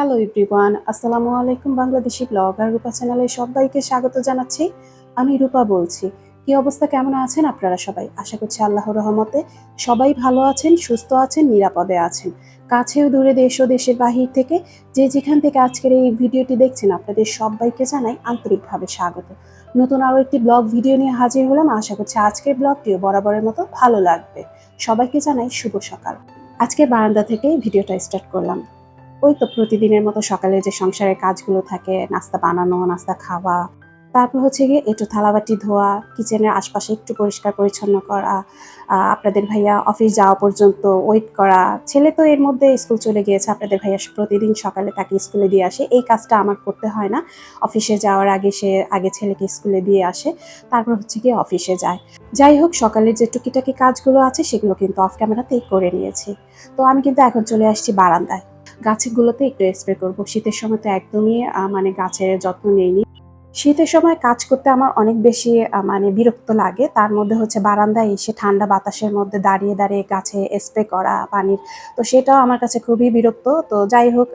Hello everyone আসসালামু আলাইকুম Bangladeshi blogger রূপা চ্যানেলে সবাইকে স্বাগত জানাচ্ছি। আমি রূপা বলছি। কি অবস্থা, কেমন আছেন আপনারা সবাই? আশা করছি আল্লাহর রহমতে সবাই ভালো আছেন, সুস্থ আছেন, নিরাপদে আছেন। কাছেও দূরে দেশ ও দেশের বাহির থেকে যে যেখান থেকে আজকের এই ভিডিওটি দেখছেন, আপনাদের সবাইকে জানাই আন্তরিকভাবে স্বাগত। নতুন আরও একটি ব্লগ ভিডিও নিয়ে হাজির হলাম। আশা করছি আজকের ব্লগটিও বরাবরের মতো ভালো লাগবে। সবাইকে জানাই শুভ সকাল। আজকে বারান্দা থেকে ভিডিওটা স্টার্ট করলাম। ওই তো প্রতিদিনের মতো সকালে যে সংসারের কাজগুলো থাকে নাস্তা বানানো নাস্তা খাওয়া তারপর হচ্ছে গিয়ে একটু থালাবাটি ধোয়া, কিচেনের আশপাশে একটু পরিষ্কার পরিচ্ছন্ন করা আপনাদের ভাইয়া অফিস যাওয়া পর্যন্ত ওয়েট করা। ছেলে তো এর মধ্যে স্কুল চলে গিয়েছে, আপনাদের ভাইয়া প্রতিদিন সকালে তাকে স্কুলে দিয়ে আসে। এই কাজটা আমার করতে হয় না। অফিসে যাওয়ার আগে সে, আগে ছেলেকে স্কুলে দিয়ে আসে, তারপর হচ্ছে গিয়ে অফিসে যায়। যাই হোক, সকালের যে টুকিটাকি কাজগুলো আছে, সেগুলো কিন্তু অফ ক্যামেরাতেই করে নিয়েছি। তো আমি কিন্তু এখন চলে আসছি বারান্দায়। গাছগুলোতে একটু স্প্রে করব। শীতের সময় তো একদমই মানে গাছের যত্ন নেইনি। শীতের সময় কাজ করতে আমার অনেক বেশি মানে বিরক্ত লাগে। তার মধ্যে হচ্ছে বারান্দায় এসে ঠান্ডা বাতাসের মধ্যে দাঁড়িয়ে দাঁড়িয়ে গাছে স্প্রে করা পানির, তো সেটাও আমার কাছে খুবই বিরক্ত। তো যাই হোক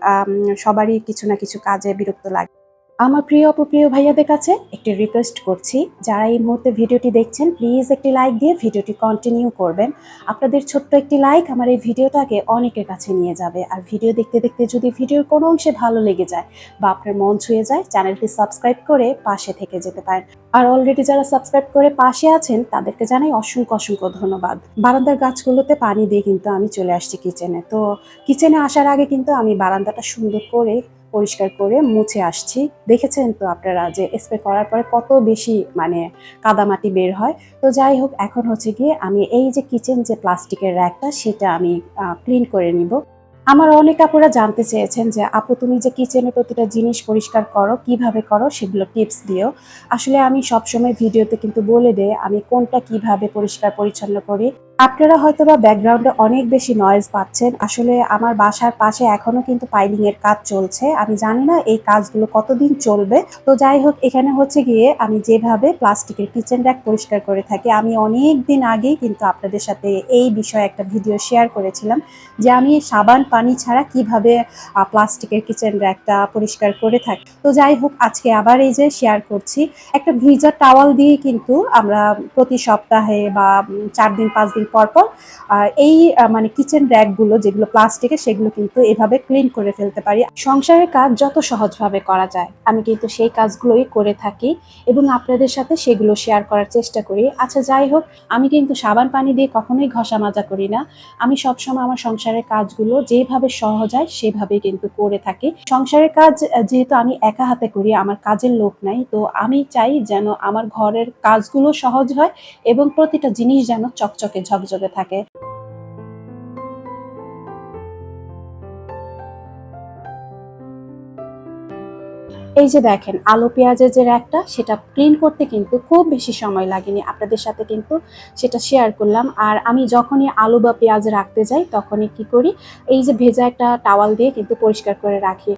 সবারই কিছু না কিছু কাজে বিরক্ত লাগে। আমার প্রিয় অপপ্রিয় ভাইয়াদের কাছে একটি রিকোয়েস্ট করছি। যারা এই মুহূর্তে ভিডিওটি দেখছেন প্লিজ একটি লাইক দিয়ে ভিডিওটি কন্টিনিউ করবেন। আপনাদের ছোট্ট একটি লাইক আমার এই ভিডিওটাকে অনেকের কাছে নিয়ে যাবে। আর ভিডিও দেখতে দেখতে যদি ভিডিওর কোনো অংশে ভালো লেগে যায় বা আপনার মন ছুঁয়ে যায়, চ্যানেলটি সাবস্ক্রাইব করে পাশে থেকে যেতে পারেন। আর অলরেডি যারা সাবস্ক্রাইব করে পাশে আছেন, তাদেরকে জানাই অসংখ্য অসংখ্য ধন্যবাদ। বারান্দার গাছগুলোতে পানি দিয়ে কিন্তু আমি চলে আসছি কিচেনে তো কিচেনে আসার আগে কিন্তু আমি বারান্দাটা সুন্দর করে পরিষ্কার করে মুছে আসছি। দেখেছেন তো আপনারা যে স্প্রে করার পরে কত বেশি মানে কাদামাটি বের হয়। তো যাই হোক, এখন হচ্ছে গিয়ে আমি এই যে কিচেন যে প্লাস্টিকের র্যাকটা, সেটা আমি ক্লিন করে নিব। আমার অনেক আপুরা জানতে চেয়েছেন যে, আপু, তুমি যে কিচেনে প্রতিটা জিনিস পরিষ্কার করো, কীভাবে করো, সেগুলো টিপস দিও। আসলে আমি সবসময় ভিডিওতে কিন্তু বলে দেই, আমি কোনটা কীভাবে পরিষ্কার পরিচ্ছন্ন করি আপনারা হয়তো বা ব্যাকগ্রাউন্ডে অনেক বেশি নয়েজ পাচ্ছেন। আসলে আমার বাসার পাশে এখনও কিন্তু পাইলিং এর কাজ চলছে। আমি জানি না এই কাজগুলো কতদিন চলবে। তো যাই হোক, এখানে হচ্ছে গিয়ে আমি যেভাবে প্লাস্টিকের কিচেন র্যাক পরিষ্কার করে থাকি, আমি অনেক দিন আগেই কিন্তু আপনাদের সাথে এই বিষয়ে একটা ভিডিও শেয়ার করেছিলাম যে আমি সাবান পানি ছাড়া কীভাবে প্লাস্টিকের কিচেন র্যাকটা পরিষ্কার করে থাকি। তো যাই হোক, আজকে আবার এই যে শেয়ার করছি। একটা ভিজা টাওয়াল দিয়ে কিন্তু আমরা প্রতি সপ্তাহে বা চার দিন, পাঁচ দিন পর পর আহ, এই মানে কিচেন র্যাকগুলো যেগুলো প্লাস্টিকের সেগুলো কিন্তু এভাবে ক্লিন করে ফেলতে পারি। সংসারের কাজ যত সহজভাবে করা যায় আমি কিন্তু সেই কাজগুলোই করে থাকি এবং আপনাদের সাথে সেগুলো শেয়ার করার চেষ্টা করি। আচ্ছা যাই হোক আমি কিন্তু সাবান পানি দিয়ে কখনোই ঘষা মাজা করি না। আমি সবসময় আমার সংসারের কাজগুলো যেভাবে সহজ হয় সেভাবে কিন্তু করে থাকি। সংসারের কাজ যেহেতু আমি একা হাতে করি আমার কাজের লোক নাই তো আমি চাই যেন আমার ঘরের কাজগুলো সহজ হয় এবং প্রতিটা জিনিস যেন চকচকে ঝকঝকে থাকে। এই যে দেখেন, আলু পেঁয়াজের যে র্যাকটা, সেটা ক্লিন করতে কিন্তু খুব বেশি সময় লাগেনি। আপনাদের সাথে কিন্তু সেটা শেয়ার করলাম। আর আমি যখনই আলু বা পেঁয়াজ রাখতে যাই, তখনই কি করি? এই যে ভেজা একটা টাওয়াল দিয়ে কিন্তু পরিষ্কার করে রাখি।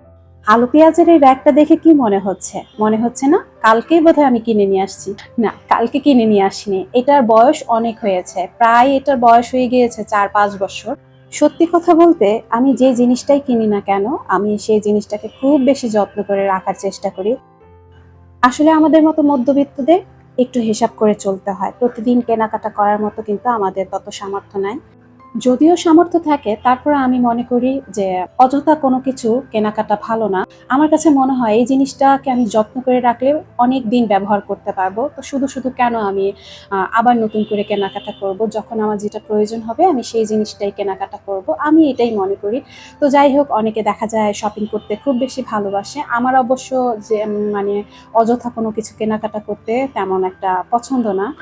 আলু পেঁয়াজের এই র্যাকটা দেখে কি মনে হচ্ছে? মনে হচ্ছে না? কালকেই বোধহয় আমি কিনে নিয়ে আসছি। না, কালকে কিনে নিয়ে আসিনি। এটার বয়স অনেক হয়েছে। প্রায় এটার বয়স হয়ে গিয়েছে চার, পাঁচ বছর। সত্যি কথা বলতে, আমি যে জিনিসটাই কিনি না কেন, আমি সেই জিনিসটাকে খুব বেশি যত্ন করে রাখার চেষ্টা করি। আসলে আমাদের মতো মধ্যবিত্তদের একটু হিসাব করে চলতে হয়। প্রতিদিন কেনাকাটা করার মতো কিন্তু আমাদের তত সামর্থ্য নাই। যদিও সামর্থ্য থাকে, তারপরে আমি মনে করি যে অযথা কোনো কিছু কেনাকাটা ভালো না। আমার কাছে মনে হয় এই জিনিসটাকে আমি যত্ন করে রাখলে অনেক দিন ব্যবহার করতে পারব। তো শুধু শুধু কেন আমি আবার নতুন করে কেনাকাটা করব? যখন আমার যেটা প্রয়োজন হবে, আমি সেই জিনিসটাই কেনাকাটা করব। আমি এটাই মনে করি। তো যাই হোক, অনেকে দেখা যায় শপিং করতে খুব বেশি ভালোবাসে। আমার অবশ্য যে মানে অযথা কোনো কিছু কেনাকাটা করতে তেমন একটা পছন্দ না।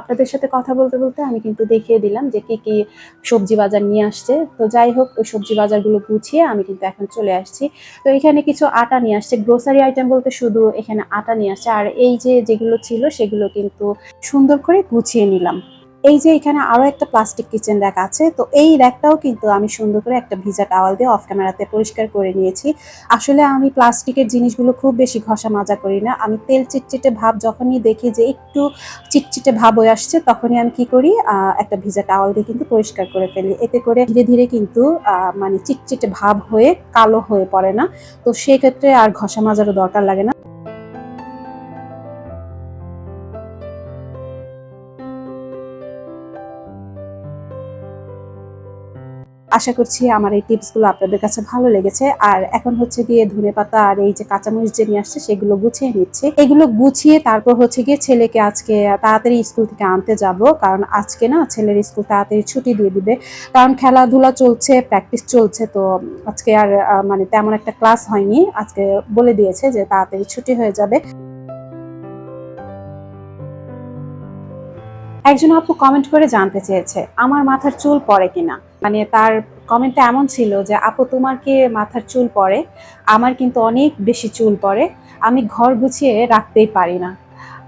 আপনাদের সাথে কথা বলতে বলতে আমি কিন্তু দেখিয়ে দিলাম যে কি কি সবজি বাজার নিয়ে আসছে। তো যাই হোক, ওই সবজি বাজারগুলো গুছিয়ে আমি কিন্তু এখন চলে আসছি। তো এখানে কিছু আটা নিয়ে আসছে। গ্রোসারি আইটেম বলতে শুধু এখানে আটা নিয়ে আসছে। আর এই যে যেগুলো ছিল সেগুলো কিন্তু সুন্দর করে গুছিয়ে নিলাম। এই যে এখানে আরও একটা প্লাস্টিক কিচেন র্যাক আছে, তো এই র্যাকটাও কিন্তু আমি সুন্দর করে একটা ভিজা টাওয়াল দিয়ে অফ ক্যামেরাতে পরিষ্কার করে নিয়েছি। আসলে আমি প্লাস্টিকের জিনিসগুলো খুব বেশি ঘষা মাজা করি না। আমি তেল চিটচিটে ভাব যখনই দেখি যে একটু চিটচিটে ভাব হয়ে আসছে, তখনই আমি কি করি একটা ভিজা টাওয়াল দিয়ে কিন্তু পরিষ্কার করে ফেলি। এতে করে ধীরে ধীরে কিন্তু মানে চিটচিটে ভাব হয়ে কালো হয়ে পড়ে না। তো সেক্ষেত্রে আর ঘষা মাজারও দরকার লাগে না। আশা করছি আমার এই টিপসগুলো আপনাদের কাছে ভালো লেগেছে। আর এখন হচ্ছে গিয়ে ধনে পাতা আর এই যে কাঁচামরিচ যে নিয়ে আসছে, সেগুলো গুছিয়ে নিচ্ছে। এগুলো গুছিয়ে তারপর হচ্ছে গিয়ে ছেলেকে আজকে তাড়াতাড়ি স্কুল থেকে আনতে যাব। কারণ আজকে না ছেলের স্কুল তাড়াতাড়ি ছুটি দিয়ে দিবে। কারণ খেলাধুলা চলছে প্র্যাকটিস চলছে, তো আজকে আর মানে তেমন একটা ক্লাস হয়নি। আজকে বলে দিয়েছে যে তাড়াতাড়ি ছুটি হয়ে যাবে। একজন আপু কমেন্ট করে জানতে চেয়েছে, আমার মাথার চুল পড়ে কিনা? মানে তার কমেন্টটা এমন ছিল যে, আপু, তোমার কি মাথার চুল পড়ে? আমার কিন্তু অনেক বেশি চুল পড়ে, আমি ঘর গুছিয়ে রাখতেই পারি না।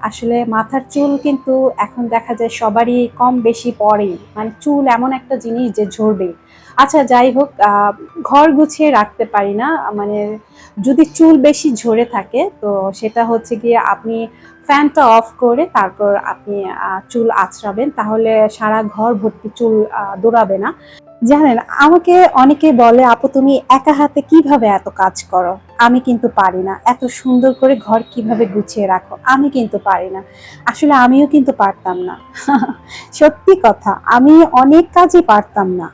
আসলে মাথার চুল কিন্তু এখন দেখা যায় সবারই কম বেশি পড়েই। মানে চুল এমন একটা জিনিস যে ঝরবে আচ্ছা যাই হোক ঘর গুছিয়ে রাখতে পারি না। মানে যদি চুল বেশি ঝরে থাকে, তো সেটা হচ্ছে গিয়ে আপনি ফ্যানটা অফ করে তারপর আপনি চুল আঁচড়াবেন, তাহলে সারা ঘর ভর্তি চুল দৌড়াবে না। জানেন, আমাকে অনেকে বলে, আপু, তুমি একা হাতে কীভাবে এত কাজ করো? আমি কিন্তু পারি না। এত সুন্দর করে ঘর কীভাবে গুছিয়ে রাখো, আমি কিন্তু পারি না। আসলে আমিও কিন্তু পারতাম না। সত্যি কথা, আমি অনেক কাজই পারতাম না।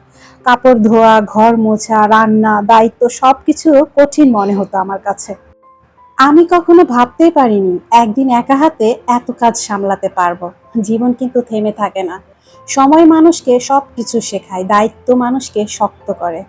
কাপড় ধোয়া, ঘর মোছা, রান্না, দায়িত্ব, সবকিছু কঠিন মনে হতো আমার কাছে। আমি কখনো ভাবতেই পারিনি একদিন একা হাতে এত কাজ সামলাতে পারব। জীবন কিন্তু থেমে থাকে না। সময় মানুষকে সব কিছু শেখায়, দায়িত্ব মানুষকে শক্ত করে।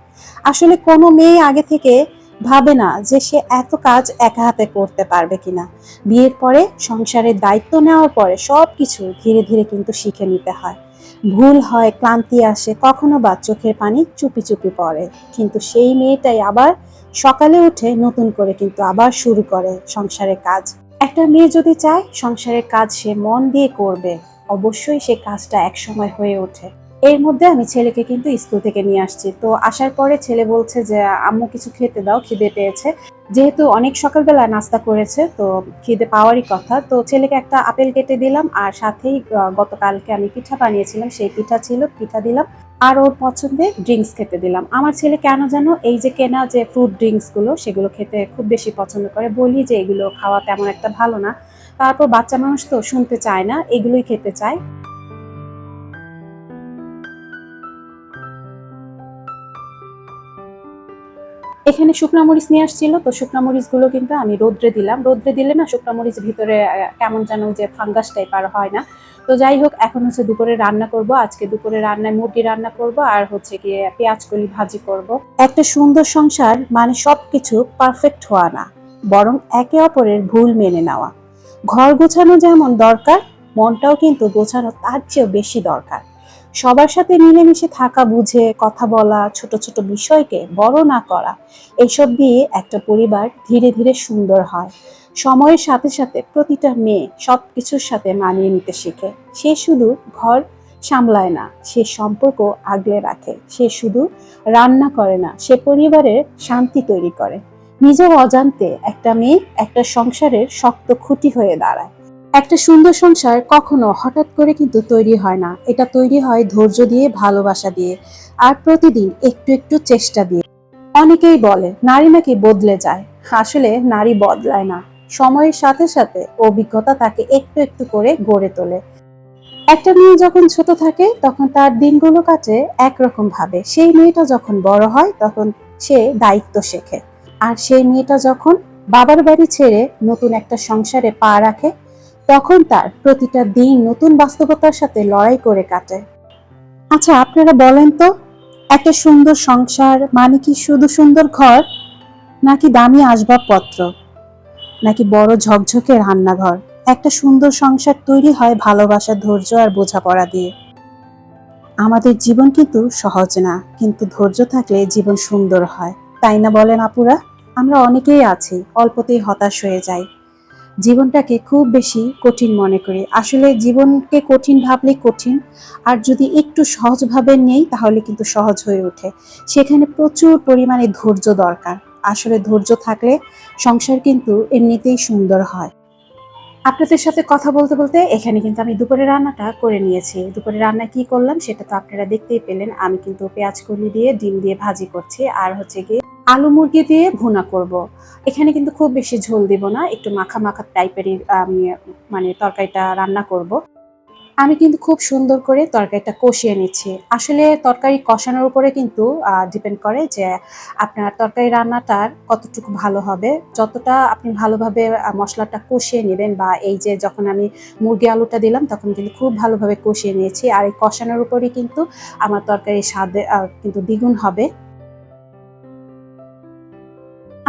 আসলে কোনো মেয়ে আগে থেকে ভাবে না যে সে এত কাজ একা হাতে করতে পারবে কিনা। বিয়ের পরে, সংসারের দায়িত্ব নেওয়ার পরে সব কিছু ধীরে ধীরে কিন্তু শিখে নিতে হয়। ভুল হয়, ক্লান্তি আসে, কখনো বা চোখের পানি চুপি চুপি পড়ে। কিন্তু সেই মেয়েটাই আবার সকালে উঠে নতুন করে কিন্তু আবার শুরু করে সংসারের কাজ। একটা মেয়ে যদি চায়, সংসারের কাজ সে মন দিয়ে করবে। অবশ্যই সে কাজটা একসময় হয়ে ওঠে। এর মধ্যে আমি ছেলেকে কিন্তু স্কুল থেকে নিয়ে আসছি। তো আসার পরে ছেলে বলছে যে, আম্মু কিছু খেতে দাও, খিদে পেয়েছে। যেহেতু অনেক সকালবেলা নাস্তা করেছে, তো খিদে পাওয়ারই কথা। তো ছেলেকে একটা আপেল কেটে দিলাম আর সাথেই গতকালকে আমি পিঠা বানিয়েছিলাম, সেই পিঠা ছিল, পিঠা দিলাম। আর ওর পছন্দের ড্রিঙ্কস খেতে দিলাম। আমার ছেলে কেন যেন এই যে কেনা যে ফ্রুট ড্রিঙ্কসগুলো, সেগুলো খেতে খুব বেশি পছন্দ করে। বলি যে এগুলো খাওয়া তেমন একটা ভালো না। তারপর বাচ্চা মানুষ তো শুনতে চায় না, এগুলোই খেতে চায়। এখানে শুকনো মরিচ নিয়ে আসছিল, তো শুকনো মরিচগুলো কিন্তু আমি রোদ্রে দিলাম। রোদ্রে দিলে না শুকনো মরিচ ভিতরে কেমন যেন যে ফাঙ্গাস টাইপ আর হয় না। তো যাই হোক, এখন হচ্ছে দুপুরে রান্না করব। আজকে দুপুরে রান্নায় মুরগি রান্না করব আর হচ্ছে গিয়ে পেঁয়াজ কলি ভাজি করব। একটা সুন্দর সংসার মানে সবকিছু পারফেক্ট হওয়া না, বরং একে অপরের ভুল মেনে নেওয়া। ঘর গোছানো যেমন দরকার, মনটাও কিন্তু গোছানো তার চেয়েও বেশি দরকার। সবার সাথে মিলেমিশে থাকা, বুঝে, কথা বলা, ছোট ছোট বিষয়কে বড় না করা, এসব দিয়ে একটা পরিবার ধীরে ধীরে সুন্দর হয়। সময়ের সাথে সাথে প্রতিটা মেয়ে সব কিছুর সাথে মানিয়ে নিতে শেখে। সে শুধু ঘর সামলায় না, সে সম্পর্ক আগলে রাখে। সে শুধু রান্না করে না, সে পরিবারের শান্তি তৈরি করে। নিজের অজান্তে একটা মেয়ে একটা সংসারের শক্ত খুঁটি হয়ে দাঁড়ায়। একটা সুন্দর সংসার কখনো হঠাৎ করে কিন্তু তৈরি হয় না। এটা তৈরি হয় ধৈর্য দিয়ে, ভালোবাসা দিয়ে, আর প্রতিদিন একটু একটু চেষ্টা দিয়ে। অনেকেই বলে, নারী নাকি বদলে যায়? আসলে নারী বদলায় না। সময়ের সাথে সাথে অভিজ্ঞতা তাকে একটু একটু করে গড়ে তোলে। একটা মেয়ে যখন ছোট থাকে, তখন তার দিনগুলো কাটে একরকম ভাবে। সেই মেয়েটা যখন বড় হয়, তখন সে দায়িত্ব শেখে। আর সেই মেয়েটা যখন বাবার বাড়ি ছেড়ে নতুন একটা সংসারে পা রাখে তখন তার প্রতিটা দিন নতুন বাস্তবতার সাথে লড়াই করে কাটে। আচ্ছা আপনারা বলেন তো, একটা সুন্দর সংসার মানে কি শুধু সুন্দর ঘর, নাকি দামি আসবাবপত্র, নাকি বড় ঝকঝকে রান্নাঘর? একটা সুন্দর সংসার তৈরি হয় ভালোবাসা, ধৈর্য আর বোঝাপড়া দিয়ে। আমাদের জীবন কিন্তু সহজ না, কিন্তু ধৈর্য থাকলে জীবন সুন্দর হয়। তাই না বলেন আপুরা? আমরা অনেকেই আছি, অল্পতেই হতাশ হয়ে যাই। জীবনটাকে খুব বেশি কঠিন মনে করি। আসলে জীবনকে কঠিন ভাবলে কঠিন, আর যদি একটু সহজভাবে নেই তাহলে কিন্তু সহজ হয়ে ওঠে। সেখানে প্রচুর পরিমাণে ধৈর্য দরকার। আসলে ধৈর্য থাকলে সংসার কিন্তু এমনিতেই সুন্দর হয়। আপনাদের সাথে কথা বলতে বলতে এখানে কিন্তু আমি দুপুরে রান্নাটা করে নিয়েছি। দুপুরে রান্না কি করলাম সেটা তো আপনারা দেখতেই পেলেন। আমি কিন্তু পেঁয়াজ কলি দিয়ে, ডিম দিয়ে ভাজি করছি। আর হচ্ছে গিয়ে আলু মুরগি দিয়ে ভুনা করব। এখানে কিন্তু খুব বেশি ঝোল দিব না, একটু মাখা মাখা টাইপেরই আমি মানে তরকারিটা রান্না করব। আমি কিন্তু খুব সুন্দর করে তরকারিটা কষিয়ে নিচ্ছি আসলে তরকারি কষানোর উপরে কিন্তু ডিপেন্ড করে যে আপনার তরকারি রান্নাটার কতটুকু ভালো হবে যতটা আপনি ভালোভাবে মশলাটা কষিয়ে নেবেন বা এই যে যখন আমি মুরগি আলুটা দিলাম, তখন কিন্তু খুব ভালোভাবে কষিয়ে নিয়েছি আর এই কষানোর উপরেই কিন্তু আমার তরকারি স্বাদে কিন্তু দ্বিগুণ হবে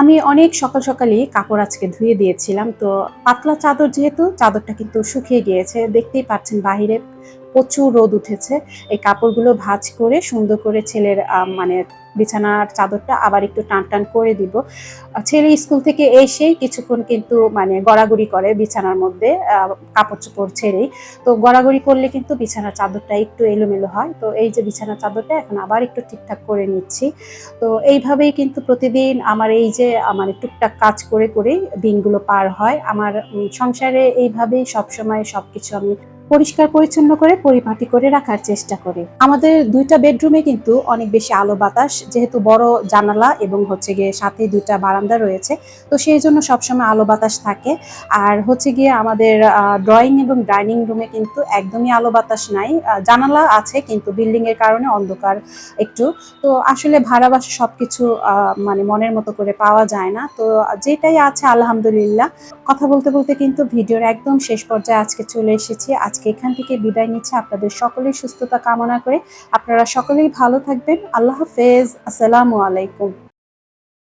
আমি অনেক সকাল সকালই কাপড় আজকে ধুয়ে দিয়েছিলাম, তো পাতলা চাদর যেহেতু, চাদরটা কিন্তু শুকিয়ে গিয়েছে। দেখতেই পাচ্ছেন বাহিরে প্রচুর রোদ উঠেছে। এই কাপড়গুলো ভাজ করে সুন্দর করে ছেলের মানে বিছানার চাদরটা আবার একটু টান টান করে দিব। ছেলে স্কুল থেকে এসেই কিছুক্ষণ কিন্তু মানে গড়াগড়ি করে বিছানার মধ্যে কাপড় চোপড় ছেড়েই। তো গড়াগড়ি করলে কিন্তু বিছানার চাদরটা একটু এলোমেলো হয়। তো এই যে বিছানার চাদরটা এখন আবার একটু ঠিকঠাক করে নিচ্ছি। তো এইভাবেই কিন্তু প্রতিদিন আমার এই যে আমার টুকটাক কাজ করে করে দিনগুলো পার হয়। আমার সংসারে এইভাবেই সবসময় সবকিছু আমি পরিষ্কার, পরিচ্ছন্ন করে পরিপাটি করে রাখার চেষ্টা করি। আমাদের দুইটা বেডরুমে কিন্তু অনেক বেশি আলো বাতাস, যেহেতু বড় জানালা এবং হচ্ছে গিয়ে সাথে দুইটা বারান্দা রয়েছে, তো সেই জন্য সবসময় আলো বাতাস থাকে। আর হচ্ছে গিয়ে আমাদের ড্রয়িং এবং ডাইনিং রুমে কিন্তু একদমই আলো বাতাস নাই। জানালা আছে কিন্তু বিল্ডিং এর কারণে অন্ধকার একটু। তো আসলে ভাড়া বাসা সবকিছু মানে মনের মতো করে পাওয়া যায় না। তো যেটাই আছে আলহামদুলিল্লাহ। কথা বলতে বলতে কিন্তু ভিডিওর একদম শেষ পর্যায়ে আজকে চলে এসেছি। আজকে এখান থেকে বিদায় নিচ্ছে। আপনাদের সকলের সুস্থতা কামনা করে আপনারা সকলেই ভালো থাকবেন। আল্লাহ হাফেজ। আসসালামু আলাইকুম।